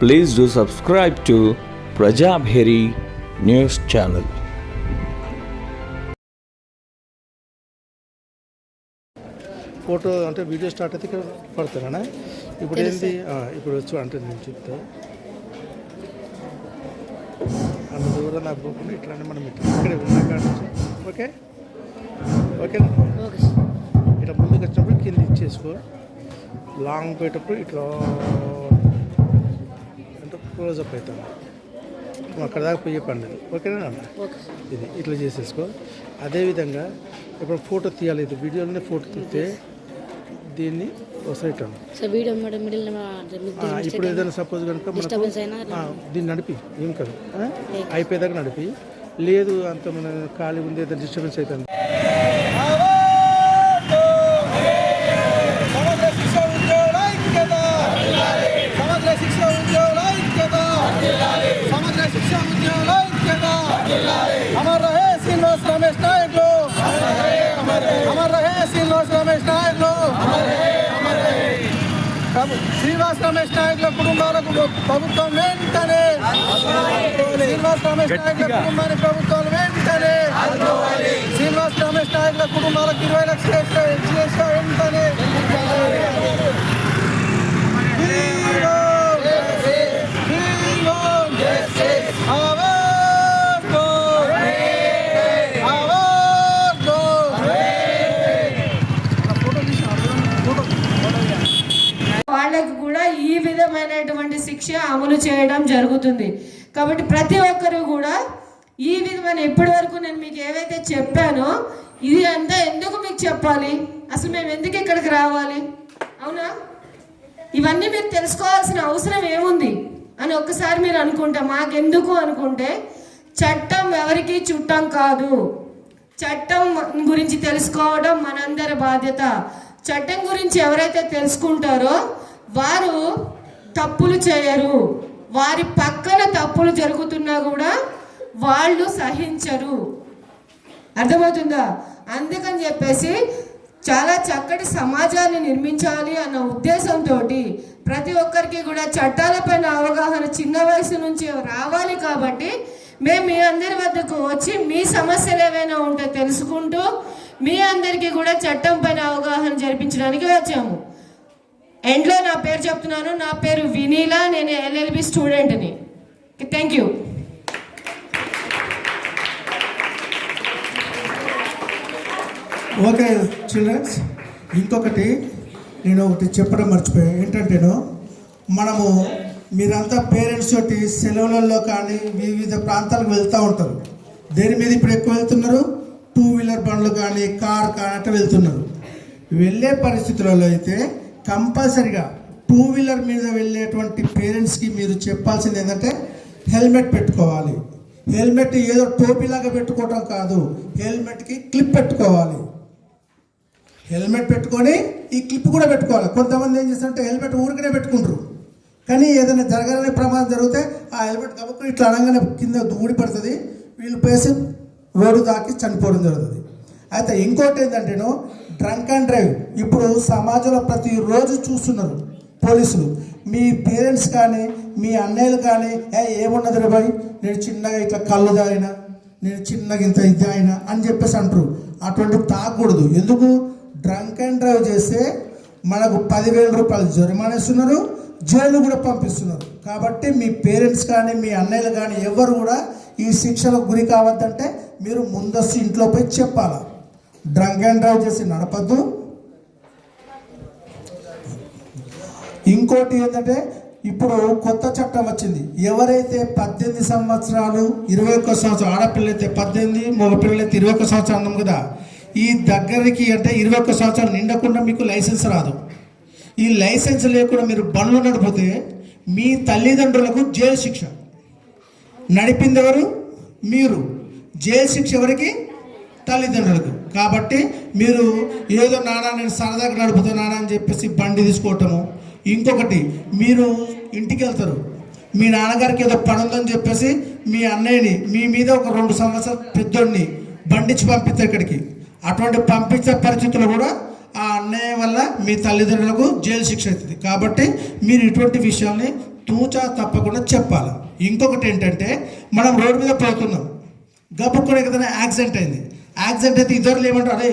Please do subscribe to Prajabheri News Channel. Photo అంటే video start అయితే ఇక్కడ పడతారా ఇప్పుడు ఏంటి ఇప్పుడు వచ్చు అంటే నేను చెప్తా. అంత దూరం నాకు పోకుండా ఇట్లానే మనం ఇట్లా ఇక్కడే ఉన్నా కాడ నుంచి ఓకే? ఓకేనా? ఇట్లా ముందుకు వచ్చినప్పుడు కింద ఇచ్చేసుకో. లాంగ్ పోయేటప్పుడు ఇట్లా క్లోజప్ అవుతాను అక్కడ దాకా పోయే పండుగ ఓకేనా నాన్న? ఇది ఇట్లా చేసేసుకో. అదేవిధంగా ఇప్పుడు ఫోటో తీయాలి. ఇది వీడియోలోనే ఫోటో తీస్తే దీన్ని సైట్ ఇప్పుడు ఏదైనా సపోజ్ కనుక దీన్ని నడిపి. ఏం కాదు? అయిపోయేదాకా నడిపి. లేదు అంత మన ఖాళీ ఉంది ఏదైనా డిస్టర్బెన్స్ అవుతుంది శ్రీనివాస్ రమేష్ నాయకుల కుటుంబాలకు ప్రభుత్వం వెంటనే శ్రీనివాస్ రమేష్ నాయకుల కుటుంబానికి ప్రభుత్వం వెంటనే శ్రీనివాస్ రమేష్ నాయకుల కుటుంబాలకు ఇరవై లక్షల ఈ విధమైనటువంటి శిక్ష అమలు చేయడం జరుగుతుంది. కాబట్టి ప్రతి ఒక్కరు కూడా ఈ విధమైన ఇప్పటి వరకు నేను మీకు ఏవైతే చెప్పానో ఇది అంతా ఎందుకు మీకు చెప్పాలి? అసలు మేము ఎందుకు ఇక్కడికి రావాలి? అవునా? ఇవన్నీ మీరు తెలుసుకోవాల్సిన అవసరం ఏముంది? అని ఒక్కసారి మీరు అనుకుంటా మాకెందుకు అనుకుంటే చట్టం ఎవరికి చుట్టం కాదు. చట్టం గురించి తెలుసుకోవడం మనందరి బాధ్యత. చట్టం గురించి ఎవరైతే తెలుసుకుంటారో వారు తప్పులు చేయరు. వారి పక్కన తప్పులు జరుగుతున్నా కూడా వాళ్ళు సహించరు. అర్థమవుతుందా? అందుకని చెప్పేసి చాలా చక్కటి సమాజాన్ని నిర్మించాలి అన్న ఉద్దేశంతో ప్రతి ఒక్కరికి కూడా చట్టాలపైన అవగాహన చిన్న వయసు నుంచి రావాలి కాబట్టి మేము మీ అందరి వద్దకు వచ్చి మీ సమస్యలు ఏవైనా ఉంటే తెలుసుకుంటూ మీ అందరికీ కూడా చట్టం పైన అవగాహన జరిపించడానికి వచ్చాము. ఎండ్లో నా పేరు చెప్తున్నాను. నా పేరు వినీలా. నేను ఎల్ఎల్బి స్టూడెంట్ని. థ్యాంక్ యూ ఓకే చిల్డ్రన్స్ ఇంకొకటి నేను ఒకటి చెప్పడం మర్చిపోయాను ఏంటంటేను మనము మీరంతా పేరెంట్స్ తోటి సెలవులలో కానీ వివిధ ప్రాంతాలకు వెళ్తూ ఉంటారు. దేని మీద ఇప్పుడు ఎక్కువ వెళ్తున్నారు? టూ వీలర్ బండ్లు కానీ కార్ కానీ అట్లా వెళ్తున్నారు. వెళ్ళే పరిస్థితులలో అయితే కంపల్సరిగా టూ వీలర్ మీద వెళ్ళేటువంటి పేరెంట్స్కి మీరు చెప్పాల్సింది ఏంటంటే హెల్మెట్ పెట్టుకోవాలి. హెల్మెట్ ఏదో టోపీలాగా పెట్టుకోవటం కాదు. హెల్మెట్కి క్లిప్ పెట్టుకోవాలి. హెల్మెట్ పెట్టుకొని ఈ క్లిప్ కూడా పెట్టుకోవాలి. కొంతమంది ఏం చేస్తారంటే హెల్మెట్ ఊరికనే పెట్టుకుంటారు. కానీ ఏదైనా జరగాలనే ప్రమాదం జరిగితే ఆ హెల్మెట్ కప్పుకొని ఇట్లా అనగానే కింద ఊడి పడుతుంది. వీళ్ళు పేసి రోడ్డు దాకి చనిపోవడం జరుగుతుంది. అయితే ఇంకోటి ఏంటంటేను డ్రంక్ అండ్ డ్రైవ్ ఇప్పుడు సమాజంలో ప్రతిరోజు చూస్తున్నారు పోలీసులు. మీ పేరెంట్స్ కానీ మీ అన్నయ్యలు కానీ ఏ ఏమున్నది రే బాయ్? నేను చిన్నగా ఇట్లా కళ్ళు దాయిన నేను చిన్నగా ఇంత ఇది అయినా అని చెప్పేసి అంటారు. అటువంటి తాగకూడదు ఎందుకు? డ్రంక్ అండ్ డ్రైవ్ చేస్తే మనకు పదివేల రూపాయలు జరిమానా ఇస్తున్నారు జైలు కూడా పంపిస్తున్నారు. కాబట్టి మీ పేరెంట్స్ కానీ మీ అన్నయ్యలు కానీ ఎవరు కూడా ఈ శిక్షలకు గురి కావద్దంటే మీరు ముందస్తు ఇంట్లో పోయి చెప్పాలి? డ్రంక్ అండ్ డ్రైవ్ చేసి నడపద్దు. ఇంకోటి ఏంటంటే ఇప్పుడు కొత్త చట్టం వచ్చింది. ఎవరైతే పద్దెనిమిది సంవత్సరాలు ఇరవై ఒక్క సంవత్సరం ఆడపిల్ల అయితే పద్దెనిమిది మగపిల్లలు అయితే ఇరవై ఒక్క సంవత్సరం అన్నాం కదా ఈ దగ్గరికి అంటే ఇరవై ఒక్క సంవత్సరం నిండకుండా మీకు లైసెన్స్ రాదు. ఈ లైసెన్స్ లేకుండా మీరు బండ్లు నడిపితే మీ తల్లిదండ్రులకు జైలు శిక్ష. నడిపింది ఎవరు? మీరు. జైలు శిక్ష ఎవరికి? తల్లిదండ్రులకు. కాబట్టి మీరు ఏదో నానా నేను సరదాగా నడుపుతున్నాను అని చెప్పేసి బండి తీసుకోవటము. ఇంకొకటి మీరు ఇంటికి వెళ్తారు మీ నాన్నగారికి ఏదో పని ఉందని చెప్పేసి మీ అన్నయ్యని మీ మీద ఒక రెండు సంవత్సరాలు పెద్దోడిని బండిచ్చి పంపిస్తారు ఇక్కడికి. అటువంటి పంపించే పరిస్థితులు కూడా ఆ అన్నయ్య వల్ల మీ తల్లిదండ్రులకు జైలు శిక్ష అవుతుంది. కాబట్టి మీరు ఇటువంటి విషయాల్ని తూచా తప్పకుండా చెప్పాలి. ఇంకొకటి ఏంటంటే మనం రోడ్డు మీద పోతున్నాం. గబుక్కున ఏదైనా యాక్సిడెంట్ అయింది. యాక్సిడెంట్ అయితే ఇద్దరు ఏమంటారు అరే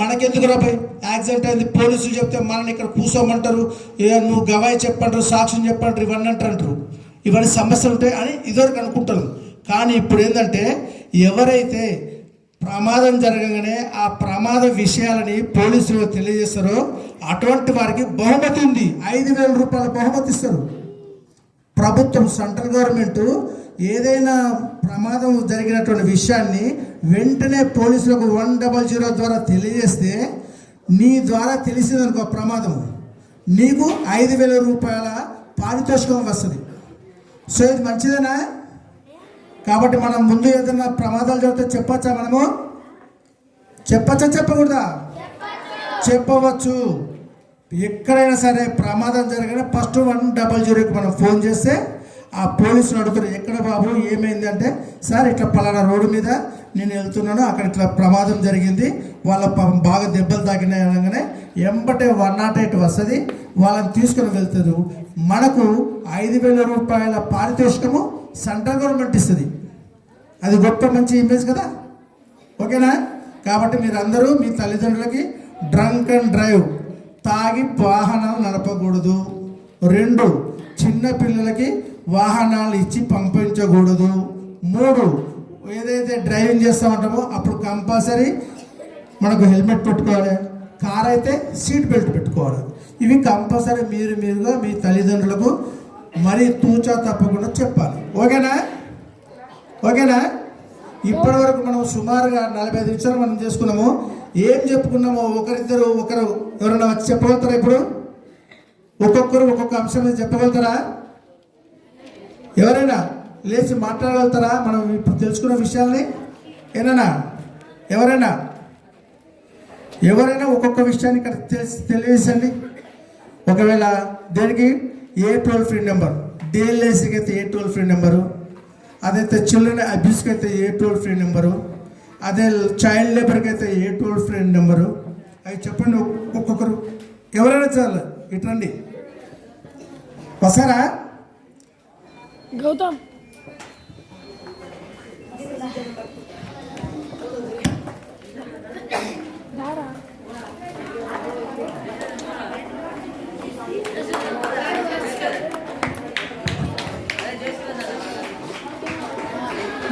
మనకెందుకు రాబోయ్ యాక్సిడెంట్ అయింది పోలీసులు చెప్తే మనల్ని ఇక్కడ కూర్చోమంటారు నువ్వు గవాయి చెప్పంటారు సాక్ష్యం చెప్పంటారు ఇవన్నీ అంటారు ఇవన్నీ సమస్యలు ఉంటాయి అని ఇదివరకు అనుకుంటారు. కానీ ఇప్పుడు ఏంటంటే ఎవరైతే ప్రమాదం జరగగానే ఆ ప్రమాద విషయాలని పోలీసులు తెలియజేస్తారో అటువంటి వారికి బహుమతి ఉంది. ఐదు వేల రూపాయల బహుమతి ఇస్తారు. ప్రభుత్వం సెంట్రల్ గవర్నమెంట్ ఏదైనా ప్రమాదం జరిగినటువంటి విషయాన్ని వెంటనే పోలీసులకు వన్ డబల్ జీరో ద్వారా తెలియజేస్తే నీ ద్వారా తెలిసిందనుకో ప్రమాదం. నీకు ఐదు వేల రూపాయల పారితోషికం వస్తుంది. సో ఇది మంచిదేనా? కాబట్టి మనం ముందు ఏదైనా ప్రమాదాలు జరిగితే చెప్పచ్చా మనము? చెప్పచ్చా చెప్పకూడదా? చెప్పవచ్చు. ఎక్కడైనా సరే ప్రమాదం జరిగిన ఫస్ట్ వన్ డబల్ జీరోకి మనం ఫోన్ చేస్తే ఆ పోలీసులు అడుగుతారు ఎక్కడ బాబు ఏమైంది? అంటే సార్ ఇట్లా పలానా రోడ్డు మీద నేను వెళ్తున్నాను అక్కడ ఇట్లా ప్రమాదం జరిగింది వాళ్ళ బాగా దెబ్బలు తాకినాయి అనగానే ఎంబటే వన్ నాట్ ఎయిట్ వస్తుంది వాళ్ళని తీసుకుని వెళ్తారు. మనకు ఐదు వేల రూపాయల పారితోషికము సెంట్రల్ గవర్నమెంట్ ఇస్తుంది. అది గొప్ప మంచి ఇమేజ్ కదా? ఓకేనా? కాబట్టి మీరందరూ మీ తల్లిదండ్రులకి డ్రంక్ అండ్ డ్రైవ్ తాగి వాహనాలు నడపకూడదు. రెండు చిన్న పిల్లలకి వాహనాలు ఇచ్చి పంపించకూడదు. మూడు ఏదైతే డ్రైవింగ్ చేస్తూ ఉంటామో అప్పుడు కంపల్సరీ మనకు హెల్మెట్ పెట్టుకోవాలి. కార్ అయితే సీట్ బెల్ట్ పెట్టుకోవాలి. ఇవి కంపల్సరీ మీరు మీరుగా మీ తల్లిదండ్రులకు మరీ తూచా తప్పకుండా చెప్పాలి. ఓకేనా? ఓకేనా? ఇప్పటి వరకు మనం సుమారుగా నలభై ఐదు నిమిషాలు మనం చేసుకున్నాము. ఏం చెప్పుకున్నామో ఒకరిద్దరు ఒకరు ఎవరైనా వచ్చి చెప్పగలుగుతారా ఇప్పుడు? ఒక్కొక్కరు ఒక్కొక్క అంశం మీద చెప్పగలుగుతారా? ఎవరైనా లేచి మాట్లాడగలుగుతారా? మనం ఇప్పుడు తెలుసుకున్న విషయాల్ని. ఏనా ఎవరైనా? ఎవరైనా ఒక్కొక్క విషయాన్ని ఇక్కడ తెలిసి తెలియజేసండి. ఒకవేళ దేనికి? ఏ టోల్ ఫ్రీ నెంబర్. డిఎల్ఏసీకి అయితే ఏ టోల్ ఫ్రీ నెంబరు. అదైతే చిల్డ్రన్ అబ్యూస్కి అయితే ఏ టోల్ ఫ్రీ నెంబరు. అదే చైల్డ్ లేబర్కి అయితే ఏ టోల్ ఫ్రీ నెంబరు. అవి చెప్పండి ఒక్కొక్కరు. ఎవరైనా చాలు ఇట్రండి వస్తారా? గౌతమ్.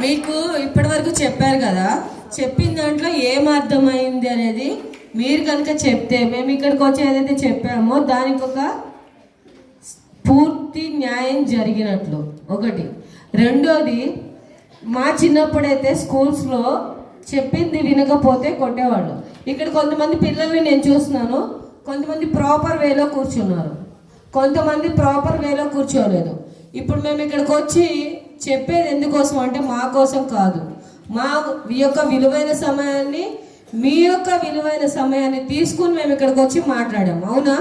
మీకు ఇప్పటివరకు చెప్పారు కదా చెప్పిన దాంట్లో ఏం అర్థమైంది అనేది మీరు కనుక చెప్తే మేము ఇక్కడికి వచ్చి ఏదైతే చెప్పామో దానికి ఒక పూర్తి న్యాయం జరిగినట్లు. ఒకటి. రెండోది మా చిన్నప్పుడైతే స్కూల్స్లో చెప్పింది వినకపోతే కొట్టేవాళ్ళు. ఇక్కడ కొంతమంది పిల్లల్ని నేను చూస్తున్నాను. కొంతమంది ప్రాపర్ వేలో కూర్చున్నారు. కొంతమంది ప్రాపర్ వేలో కూర్చోలేదు. ఇప్పుడు మేము ఇక్కడికి వచ్చి చెప్పేది ఎందుకోసం అంటే మా కోసం కాదు. మా యొక్క విలువైన సమయాన్ని మీ యొక్క విలువైన సమయాన్ని తీసుకుని మేము ఇక్కడికి వచ్చి మాట్లాడాము. అవునా?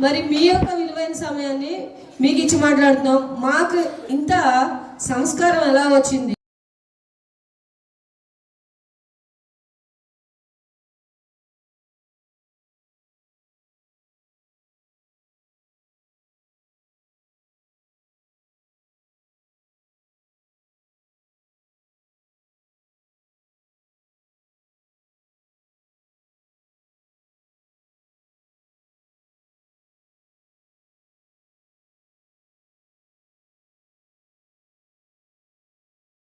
మరి మీ యొక్క విలువైన సమయాన్ని మీకు ఇచ్చి మాట్లాడుతున్నాం. మాకు ఇంత సంస్కారం ఎలా వచ్చింది?